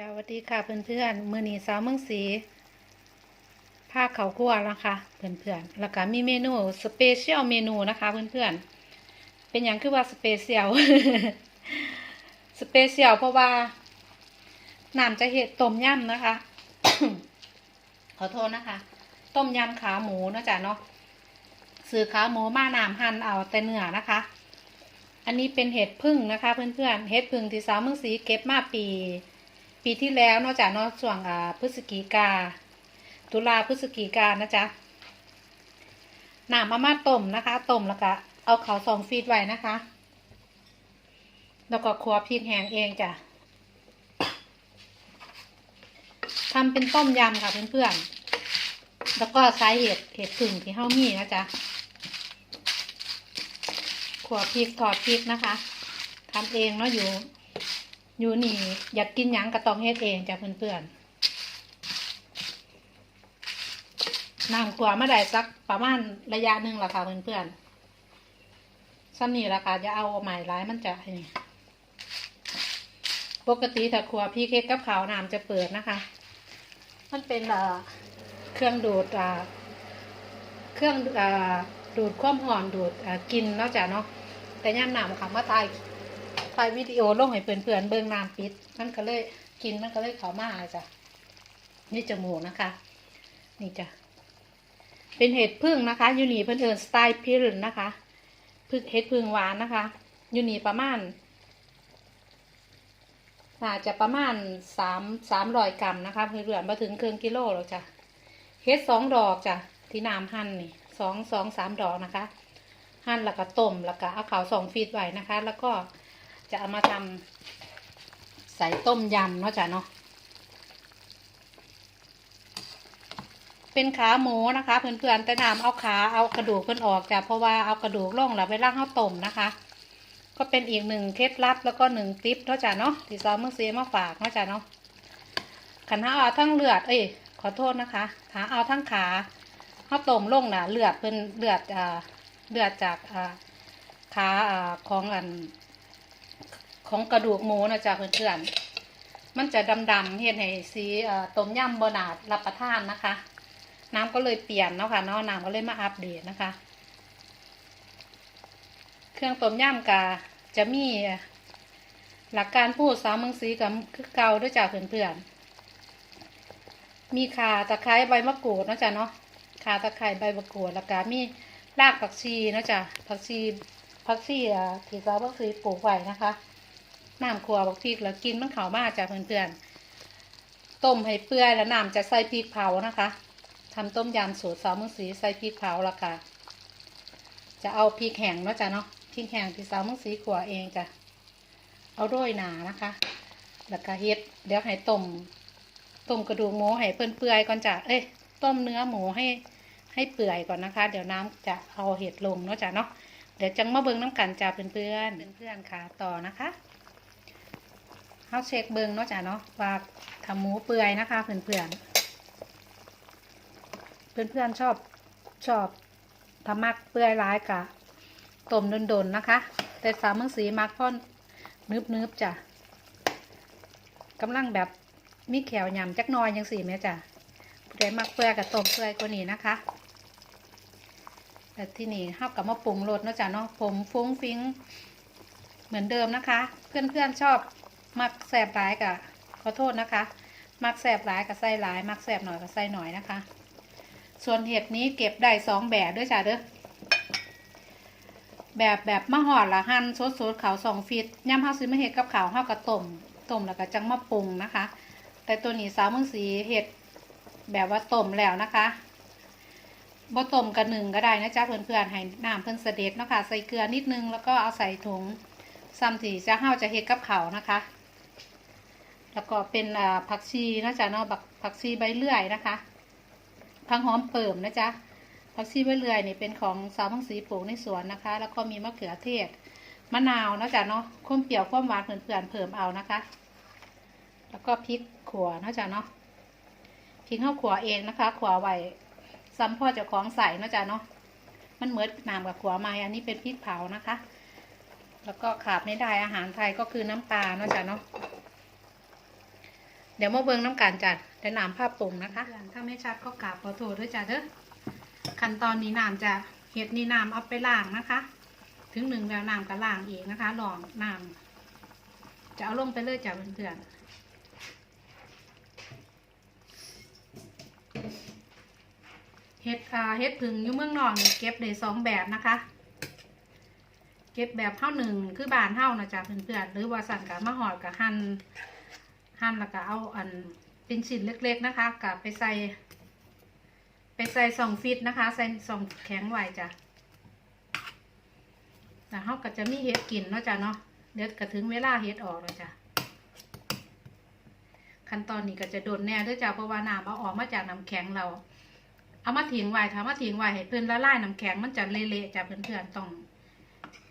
จ้าสวัสดีค่ะเพื่อนๆ มือนีสาวเมืองสีผ้าเขาคั่วนะคะเพื่อนๆ แล้วก็มีเมนูสเปเชียลเมนูนะคะเพื่อนๆ เป็นอย่างคือว่าสเปเชียลสเปเชียลเพราะว่าน้ำจะเห็ดต้มยำนะคะ ขอโทษนะคะ ต้มยำขาหมูนาะจ๊ะเนาะซื้อขาหมูมาน้ำหั่นเอาแต่เนื้อนะคะ อันนี้เป็นเห็ดพึ่งนะคะ เพื่อนๆ เห็ดพึ่งที่สาวเมืองสีเก็บมาปี ปีที่แล้วนอกจากนอกช่วงอ่าพฤศจิกา ตุลาพฤศจิกานะจ๊ะหน้ำมามาต้มนะคะต้มแล้วก็เอาเขาสองฟีดไว้นะคะ แล้วก็ครัวพริกแห้งเองจ้ะทำเป็นต้มยำค่ะเพื่อนๆแล้วก็ใช้เห็ดเห็ดผึ่งที่เฮ้ามีนะจ๊ะขัวพริกทอดพริกนะคะทำเองเนาะอยู่ อยู่นี่ อยากกินหยังก็ต้องเฮ็ดเองจ้ะเพื่อนๆน้ำขัวมาได้สักประมาณระยะหนึ่งละค่ะเพื่อนๆซ้ำนี่ละค่ะจะเอาใหม่ร้ายมันจะนี่ปกติถ้าขัวพี่เค้กกับขาวน้ำจะเปิดนะคะ มันเป็นเอ่อเครื่องดูดอ่าเครื่องอ่าดูดความหอมดูดกินนอกจากเนาะแต่ย่ำน้ำค่ะมาตาย ถ่ายวิดีโอลงให้เพื่อนๆเบิ่งน้ำปิด มันก็เลยกินมันก็เลยเขามาจ้ะนี่จมูกนะคะ นี่จ้ะเป็นเห็ดพึ่งนะคะยูนีเพื่อนเอินสไตล์พิรนนะคะพึ่งเห็ดพึ่งหวานนะคะยูนีประมาณน่าจะประมาณสามสามร้อยกรัมนะคะเพื่อนๆมาถึงครึ่งกิโลแล้วจ้ะเห็ดสองดอกจ้ะที่น้ำหั่นนี่สองสองสามดอกนะคะ หั่นแล้วก็ต้มแล้วก็เอาขาวสองฟีดไว้นะคะ แล้วก็ จะเอามาทำใส่ต้มยำเนาะจ้ะเนาะเป็นขาหมูนะคะ เพื่อนๆแต่น้ำเอาขาเอากระดูกเพื่อนออกจ้ะเพราะว่าเอากระดูกล่องแล้วไปล่างข้าวต้มนะคะ ก็เป็นอีกหนึ่งเคล็ดลับแล้วก็หนึ่งติปเนาะจ้ะเนาะที่ซาวเมื่อเสียมาฝากเนาะจ้ะเนาะขันห้าเอาทั้งเลือดเอ้ยขอโทษนะคะขาเอาทั้งขาข้าวต้มล่องน่ะเลือดเพิ่นเลือดอ่าเลือดจากอ่าขาอ่าของอัน ของกระดูกหมูนะจ๊ะเพื่อนๆ มันจะดำๆเห็นให้สีต้มยำบนาดรับประทานนะคะ น้ำก็เลยเปลี่ยนเนาะค่ะเนาะน้ำก็เลยมาอัปเดตนะคะ เครื่องต้มยำกะจะมีหลักการพูดสาวเมืองสีกับคือเก่าด้วยจ้ะเพื่อนๆ มีข่าตะไคร้ใบมะกรูดนะจ้ะเนาะข่าตะไคร้ใบมะกรูดแล้วก็มีรากผักชีนะจ้ะผักชีผักชีอะที่สาวเมืองสีปลูกไว้นะคะ น้ำขัวบักพริกแล้วกินมันเขามากจ้ะเพื่อนๆต้มให้เปื่อยแล้วน้ำจะใส่พริกเผานะคะทำต้มยำสูตรสาวมือสีใส่พริกเผาละค่ะจะเอาพริกแห้งเนาะจ้ะเนาะพริกแห้งที่สาวมือสีขัวเองจ้ะเอาโรยหนานะคะ แล้วก็เฮ็ดเดี๋ยวให้ต้มต้มกระดูกหมูให้เปื่อยๆก่อนจ้ะเอ้ยต้มเนื้อหมูให้ให้เปื่อยก่อนนะคะ เดี๋ยวน้ำจะเอาเห็ดลงเนาะจ้ะเนาะเดี๋ยวจังมาเบิ่งน้ำกันจ้ะเพื่อนๆเพื่อนๆค่ะต่อนะคะ เขาเช็คเบิงเนาะจ้ะเนาะว่าทำหมูเปื่อยนะคะเพื่อนๆเพื่อนๆชอบชอบทำมักเปื่อยร้ายกะต้มโดนๆนะคะ แต่สาวเมืองสีมักพ่อนนึบๆจ้ะกำลังแบบมีแขวยำจักน้อยยังสีแม่จ้ะผู้ใดมักเปื่อยกับต้มเปื่อยกว่านี้นะคะแต่ที่นี่เข้ากับมาปรุงรสเนาะจ้ะเนาะผมฟุ้งฟิ้งเหมือนเดิมนะคะ เพื่อนๆชอบ มักแสบหลายกับขอโทษนะคะ มักแสบหลายกับไส้หลาย มักแสบหน่อยกับไส้หน่อยนะคะ ส่วนเห็ดนี้เก็บได้สองแบบด้วยจ้ะเด้อแบบแบบมะหอดละหั่นสดสดเขาสองฟิตย่ำข้าวซื้อมาเห็ดกับขาวข้าวกระต้มต้มแล้วก็จังมาปรุงนะคะ แต่ตัวนี้สาวเมืองสีเห็ดแบบว่าต้มแล้วนะคะบ่ต้มกันหนึ่งก็ได้นะจ๊ะเพื่อนๆให้น้ำเพิ่นเสด็จเนาะคะใส่เกลือนิดนึงแล้วก็เอาใส่ถุงซ้ำที่จะเฮาจะเฮ็ดกับเขาวนะคะ แล้วก็เป็นผักชีนะจ๊ะเนาะผักชีใบเลื่อยนะคะพังหอมเปิ่มนะจ๊ะผักชีใบเลื่อยนี่เป็นของสาวพังสีปลูกในสวนนะคะ แล้วก็มีมะเขือเทศมะนาวนะจ๊ะเนาะข้มเปรี้ยวข้มหวานเพื่อนๆเพิ่มเอานะคะ แล้วก็พริกขัวนะจ๊ะเนาะพริกข้าวขัวเองนะคะ ขัวไว้ซ้ำพ่อเจ้าของใส่นะจ๊ะเนาะมันเหมือนน้ำกับขัวไม้อันนี้เป็นพริกเผานะคะ แล้วก็ขาดไม่ได้อาหารไทยก็คือน้ำปลาเนาะจ๊ะเนาะ เดี๋ยวมาเบิงน้ำกันจัดแต่น้ำภาพปรุงนะคะ ถ้าไม่ชัดก็กราบขอโทษด้วยจ้ะเด้อขั้นตอนนี้น้ำจะเห็ดนี่น้ำเอาไปล้างนะคะ ถึงหนึ่งแล้วน้ำก็ล้างเองนะคะลองน้ำจะเอาลงไปเลยจ้ะเพื่อนๆเห็ดอ่าเห็ดผึ่งอยู่เมืองนอกนี่เก็บได้สองแบบนะคะ เก็บแบบเท่าหนึ่งคือบานเท่านะจ๊ะเพื่อนๆหรือว่าสั่นกับมะหอดกับหั่น หั่นแล้วก็เอาอันเป็นชิ้นเล็กๆนะคะกับไปใส่ ไปใส่ซองฟิตนะคะ ใส่ซองแข็งไว้จ้ะแต่เขาก็จะมีเห็ดกินเนาะจ้ะเนาะเดี๋ยวก็ถึงเวลาเห็ดออกแล้วจ้ะขั้นตอนนี้ก็จะโดนแน่ด้วยจ้ะเพราะว่าน้ำเอาออกมาจากน้ำแข็งเรา เอามาทิ้งไว้ถ้ามาทิ้งไว้ให้เพื่อนละลายน้ำแข็งมันจะเละๆจ้ะเพื่อนๆต้อง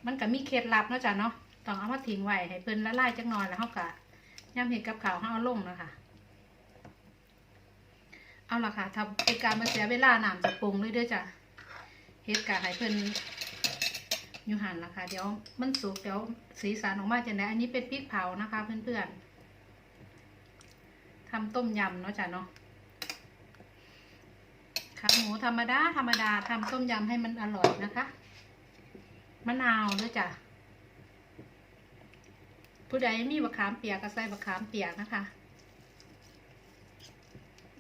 มันก็มีเคล็ดลับเนาะจ้ะเนาะต้องเอามาทิ้งไว้ให้เพิ่อนละลายจักหน่อยแล้วเขาก็ ย่ำเห็ดกับข้าวเขาเอาลงนะคะเอาละค่ะทำเป็นการมาเสียเวลาน้ำจะปรุงเลยเด้อจ้ะเฮ็ดกะให้เพิ่นอยู่หันละค่ะ เดี๋ยวมันสุกเดี๋ยวสีสันออกมาจะได้อันนี้เป็นพริกเผานะคะเพื่อนๆทำต้มยำเนาะจ้ะเนาะขาหมูธรรมดาธรรมดาทำต้มยำให้มันอร่อยนะคะมะนาวด้วยจ้ะ ผู้ใดมีบะขามเปียกก็ใส่บะขามเปียกนะคะ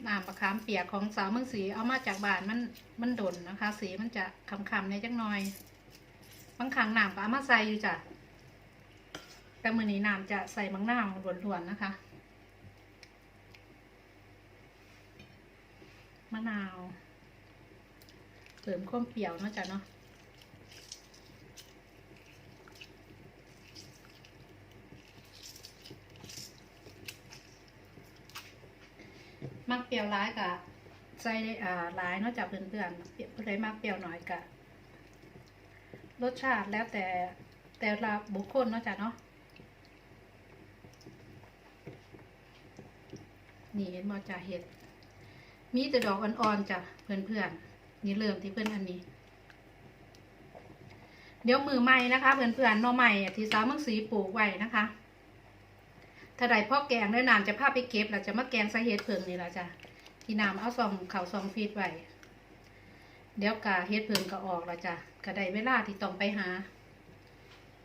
น้ำบะขามเปียกของสาวเมืองสีเอามาจากบ้านมันมันดนนะคะ สีมันจะคำๆในจักหน่อยบางครั้งน้ำก็เอามาใส่อยู่จ้ะแต่มือนี้น้ำจะใส่บางน้ำล้วนๆนะคะมะนาวเสริมความเปรี้ยวเนาะจ้ะเนาะ มักเปรี้ยวร้ายกะใส่อ่าร้ายเนอกจากเพื่อนๆเปรี้ยวเลยมักเปรี้ยวหน่อยกะรสชาติแล้วแต่แต่ละบุคคลเนาะจ้ะเนาะนี่เห็นบ่จ่าเห็ด มีแต่ดอกอ่อนๆจ้ะเพื่อนๆนี่เริ่มที่เพื่อนอันนี้ เดี๋ยวมือใหม่นะคะ เพื่อนๆหนอใหม่ที่สาวเมืองสีปลูกไว้นะคะ ถ้าใดพ่อแกงด้วยน้ำจะพาไปเก็บเราจะมาแกงส่เห็ดเผิงนี่ละจ้ะที่น้ำเอาซองเขาซองฟีดไว้เดี๋ยวกะเห็ดเผิงก็ออกล้วจ้ะก็ได้เวลาที่ต้องไปหา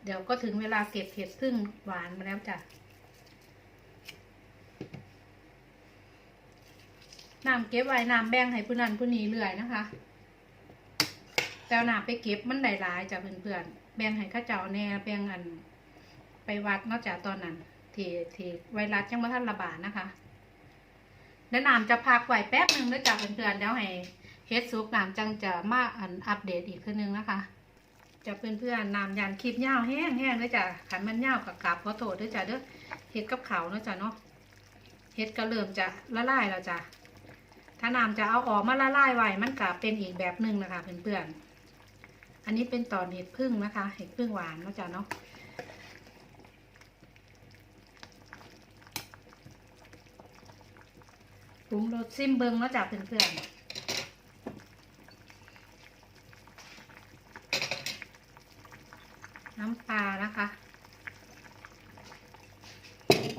เดี๋ยวก็ถึงเวลาเก็บเห็ดพึ่งหวานมาแล้วจ้ะน้ำเก็บไว้น้ำแบ่งให้ผู้นั้นผู้นี้เรื่อยนะคะ แต่เอาน้ำไปเก็บมันได้หลายจ้ะเพื่อนๆแบ่งให้ข้าเจ้าแน่แบ่งอัน ไปวัดนอกจากตอนนั้น ที่ที่ไวรัสยังไม่ทันระบาดนะคะแล้วน้ำจะพักไว้แป๊บหนึ่งแล้วจากเพื่อนๆแล้วให้เฮ็ดซุปน้ำจังจะมาอันอัปเดตอีกทีนึงนะคะจะเพื่อนๆน้ำยันคลิปยาวแห้งแห้งเลยจ้ะขันมันยาวกับกราบขอโทษด้วยจ้ะเด้อเฮ็ดกับเขาเนาะจ้ะเนาะเฮ็ดก็เริ่มจะละลายแล้วจ้ะถ้าน้ำจะเอาออกมาละลายไว้มันกลับเป็นอีกแบบหนึ่งนะคะเพื่อนๆอันนี้เป็นต่อเห็ดพึ่งนะคะ เห็ดพึ่งหวานเนาะจ้ะเนาะ ปรุงรสซิมเบิงแล้วจากเพื่อนๆน้ำปลานะคะ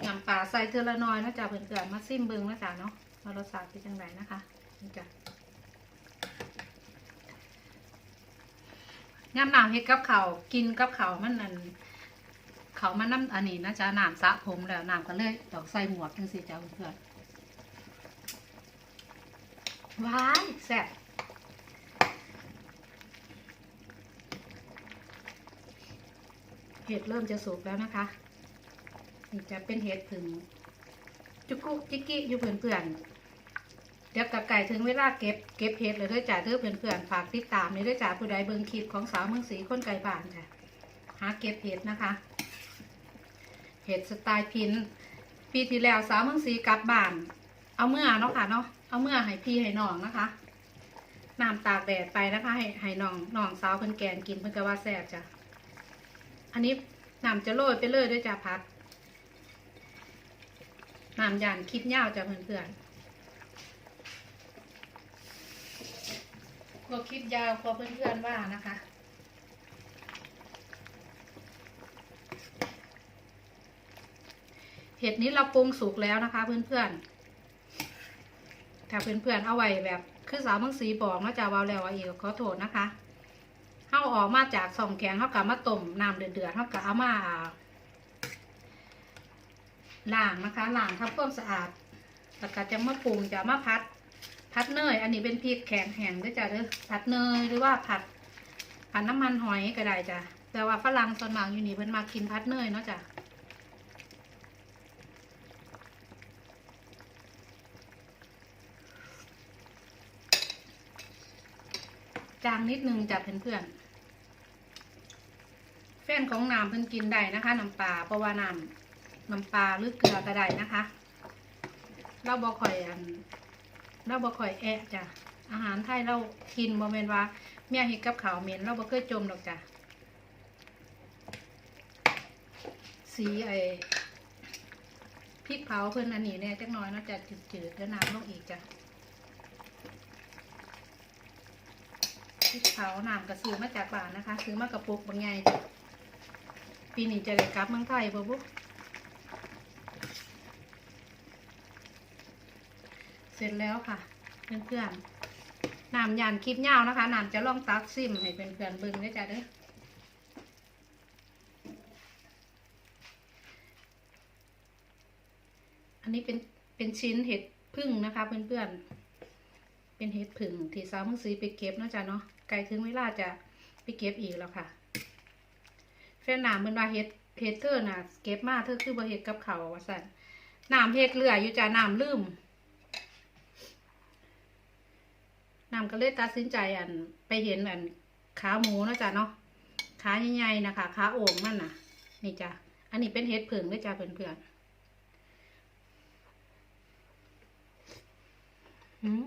น้ำปลาใส่เทอละน้อยนะจ๊ะเพื่อนๆมาซิมเบิงนะจ๊ะเนาะมารสชาติเป็นจังไงนะคะนี่จ้ะย่ำหนาวเฮ็ดกับเขากินกับเขามันนั่นเขามันน้ำอันนี้นะจ๊ะน้ำสระผมแล้วน้ำก็เลยตอกใส่หมวกจังสิจ้ะเพื่อนๆ วายแซ่บเห็ดเริ่มจะสุกแล้วนะคะ นี่จะเป็นเห็ดผึ่งจุกุจิกิอยู่เพื่อนๆ เดี๋ยวกับไก่ถึงเวลาเก็บเก็บเห็ดเลยด้วยจ้าเด้อเพื่อนฝากติดตามเลยด้วยจ้าผู้ใดเบิงคลิปของสาวเมืองศรีคนไก่บ้านค่ะ หาเก็บเห็ดนะคะ เห็ดสไตล์พินปีที่แล้วสาวเมืองศรีกลับบ้าน เอาเมื่อเนาะค่ะเนาะ เอาเมื่อให้พี่ให้น้องนะคะน้ำตากแดดไปนะคะให้ให้น้องน้องสาวเพิ่นแกนกินเพิ่นก็ว่าแซ่บจ้ะอันนี้น้ำจะโรยไปเลยด้วยจ้ะพัดน้ำยานคิดยาวจ้ะเพื่อนๆก็คิดยาวพอเพื่อนๆว่านะคะเเห็ดนี้เราปรุงสุกแล้วนะคะเพื่อนๆ ถ้าเพื่อนๆเอาไว้แบบ คือสาวเมืองสีบอกเนาะจะเวาแล้วว่าอีกขอโทษนะคะเอาออกมาจากสองแข็งเขากับมาต้มน้ำเดือดๆเขากับเอามาล้างนะคะล้างทำความสะอาดแล้วก็จะมาปรุงจะมาพัด พัดเนย อันนี้เป็นพริกแข็งแห้งด้วยจ้ะเด้อผัดเนยหรือว่าผัดผัดน้ำมันหอยก็ได้จ้ะแต่ว่าฝรั่งส่วนมากอยู่นี่เพิ่นมากินพัดเนยเนาะจ้ะ จางนิดนึงจ้ะเพื่อนๆแฟนของน้ำเพิ่นกินได้นะคะน้ำปลาเพราะว่าน้ำน้ำปลาหรือเกลือก็ได้นะคะ เราบ่ค่อยอันเราบ่ค่อยแอะจ้ะอาหารไทยเรากินบ่แม่นว่าเมียเฮ็ดกับขาวเหม็นเราบ่เคยจมดอกจ้ะสีไอพริกเผาเพิ่นอันนี้เนี่ยจักหน่อยเนาะจะจืดๆแล้วน้ำลงอีกจ้ะ พริกเผาน้ำก็ซื้อมาจากบ้านนะคะ ซื้อมากระปุกบางใหญ่จ้ะปีนี้จะได้กลับเมืองไทยบ่บุเสร็จแล้วค่ะ เพื่อนๆน้ำยานคลิปยาวนะคะน้ำจะลองตักซิมให้เพื่อนๆเบิ่งได้จ้ะเด้ออันนี้เป็นเป็นชิ้นเห็ดพึ่งนะคะเพื่อนๆ เป็นเห็ดพึ่งที่สาวมึงซีไปเก็บเนาะจ้ะเนาะไกลถึงเวลาจะไปเก็บอีกแล้วค่ะ แฟนหน้ำเป็นว่าเห็ดเห็ดเธอน่ะ เก็บมาเธอคือบ่เห็ดกับเขาว่าสั่นน้ำเห็ดเหลืออยู่จ้ะน้ำลืมหนำก็เลยตัดสินใจอันไปเห็นอันขาหมูเนาะจ้ะเนาะขาใหญ่ๆนะคะขาโอ่งนั่นน่ะ นี่จ้ะอันนี้เป็นเห็ดเผิงด้วยจ้ะเพื่อนๆหืม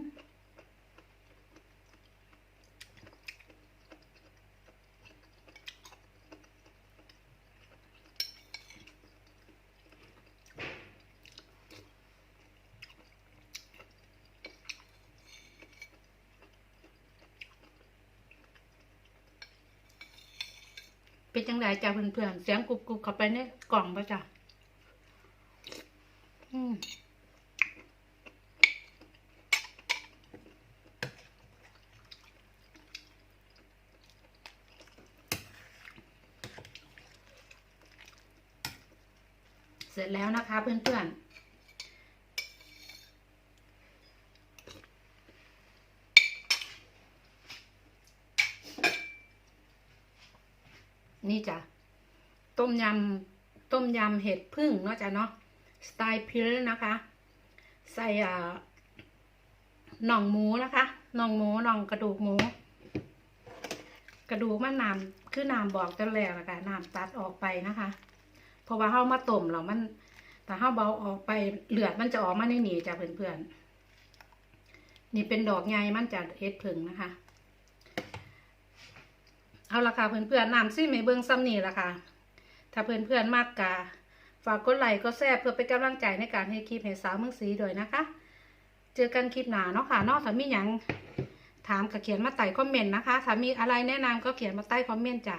เป็นจังไดจ้าเพื่อนๆเสียงกรุบกรุบเข้าไปในกล่องปะจ้ะอืมเสร็จแล้วนะคะเพื่อนๆ นี่จ้ะ ต้มยำต้มยำเห็ดพึ่งเนาะจ้ะเนาะสไตล์พิลนะคะ ใส่อ่าหน่องหมูนะคะหน่องหมูหน่องกระดูกหมู กระดูกมันน้ำคือน้ำบอกจังแรกละคะน้ำตัดออกไปนะคะเพราะว่าเฮามาต้มแล้วมันแต่เฮาเบาออกไปเลือดมันจะออกมาในนี่จ้ะเพื่อนๆนี่เป็นดอกไงมันจะเฮ็ดผึ่งนะคะ เอาละค่ะเพื่อนๆน้ำซิไม่เบิ่งซ้ำนี่ละค่ะ ถ้าเพื่อนๆมากกะฝากกดไลค์ก็แซ่บเพื่อเป็นกำลังใจในการให้คลิปให้สาวเมืองสีด้วยนะคะ เจอกันคลิปหน้าเนาะค่ะเนอกถ้ามีหยังถามก็เขียนมาใต้คอมเมนต์นะคะถ้ามีอะไรแนะนำก็เขียนมาใต้คอมเมนต์จ้ะ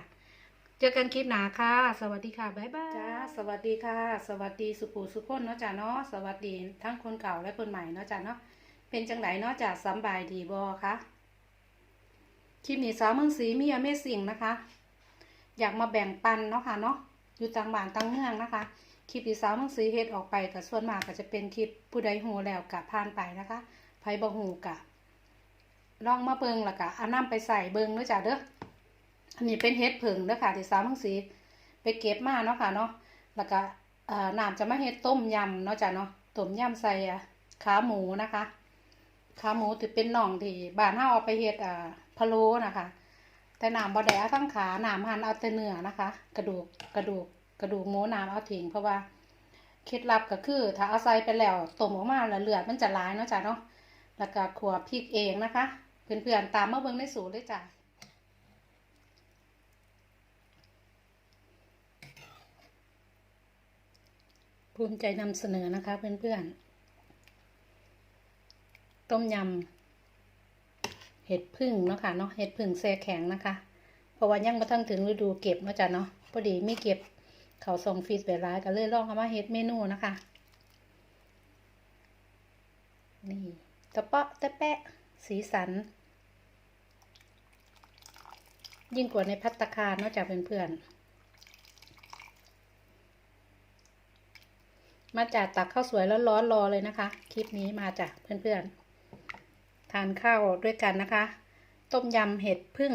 เจอกันคลิปหน้าค่ะ สวัสดีค่ะ บ๊ายบาย จ้า สวัสดีค่ะ สวัสดีสุปูสุขคนเนาะจ้ะเนาะ สวัสดีทั้งคนเก่าและคนใหม่เนาะจ้ะเนาะ เป็นจังไหนเนาะจ้ะสำบายดีบอคะ คลิปนี้สาวเมืองสีมีอเมซิ่งนะคะ อยากมาแบ่งปันเนาะค่ะเนาะอยู่ต่างบ้านต่างเมืองนะคะคลิปที่สาวเมืองสีเฮ็ดออกไปกับส่วนมากก็จะเป็นคลิปผู้ใดหูแล้วกะผ่านไปนะคะไผบ่หูกะลองมาเบิงละกะเอาน้ำไปใส่เบิงเนาะจ้ะเด้ออันนี้เป็นเฮ็ดผึ่งเด้อค่ะที่สาวเมืองสีไปเก็บมาเนาะค่ะเนาะแล้วก็น้ำจะมาเฮ็ดต้มยำเนาะจ้ะเนาะต้มยำใส่ขาหมูนะคะ ขาหมูถือเป็นน่องที่บ้านเฮาเอาไปเฮ็ดอ่าพะโล้นะคะ แต่น้ำบ่ได้เอาทั้งขาหน้ำหั่นเอาแต่เนื้อนะคะ กระดูกกระดูกกระดูกหมูหน้ำเอาทิ้งเพราะว่าเคล็ดลับก็คือ ถ้าเอาใส่ไปแล้วต้มออกมาแล้วเลือดมันจะหลายเนาะจ้ะเนาะแล้วก็ขัวพริกเองนะคะ เพื่อนๆตามมาเบิ่งในสูตรเลยจ้ะภูมิใจนำเสนอนะคะเพื่อนๆ ต้มยำเห็ดพึ่งเนาะค่ะเนาะเห็ดพึ่งแซ่แข็งนะคะ เพราะว่ายังมาทั้งถึงฤดูเก็บเนาะจ้ะเนาะพอดีไม่เก็บเขาส่งฟีดไปร้ายก็เลยลองเอามาเฮ็ดเมนูนะคะ นี่ตะเปาะตะแปะ สีสัน ยิ่งกว่าในพัตตาคารนอกจากเพื่อนๆมาจากตักข้าวสวยแล้วร้อนๆรอเลยนะคะ คลิปนี้มาจากเพื่อนๆ ทานข้าวด้วยกันนะคะ ต้มยำเห็ดพึ่ง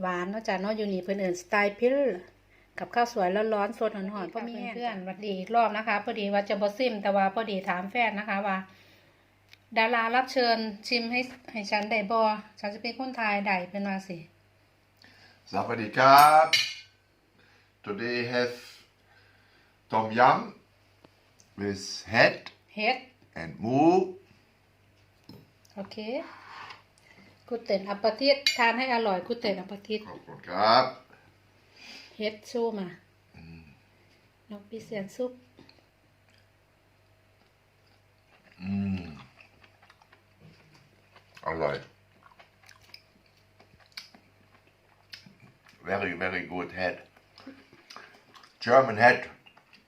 หวานเนอกจากเนอกอยู่นี่เพื่อนเอื่นสไตล์พิลกับข้าวสวยแล้วร้อนๆสดหอนๆพ่อมีเพื่อนๆหวัดดีอีกรอบนะคะพอดีว่าจะบอซิม แต่ว่าพอดีถามแฟนนะคะว่า ดารารับเชิญชิมให้ให้ฉันได้บอฉันจะเป็นคนไทยได้เป็นว่าสิ Sawadika. Today have tom yum with head เฮ็ด and moo. โอเคกุเต็นอัปปะทิตทานให้อร่อยกุเต็นอัปปะทิต Kopf und Grab. เฮ็ดสู้มาน้องปีเสียนซุป Mm. Alright. Very, very good head. German head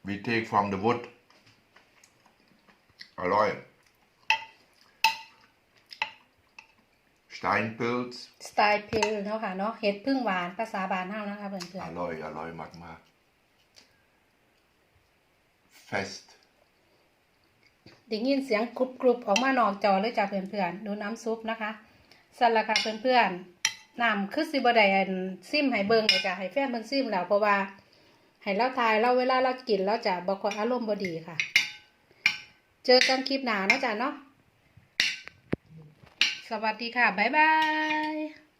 we take from the wood. Alright. Steinpilz. สไตล์พิลเนาะค่ะเนาะเฮ็ดพึ่งหวานภาษาบานเฮานะคะเพื่อน Alloy, Alloy Magma. Fest. ๆได้ยินเสียงกรุบกรุบๆออกมานอกจอเลยจ้ะเพื่อนๆดูน้ำซุปนะคะสั่นละค่ะเพื่อนๆน้ำคือสิบ่ได้อันซิมให้เบิ่งเลยจ้ะให้แฟนเบิ่งซิมแล้วเพราะว่าให้เราทายเราเวลาเรากินเราจะบ่ค่อยอารมณ์บ่ดีค่ะ เจอกันคลิปหน้าเนาะจ้ะเนาะ สวัสดีค่ะ บ๊ายบาย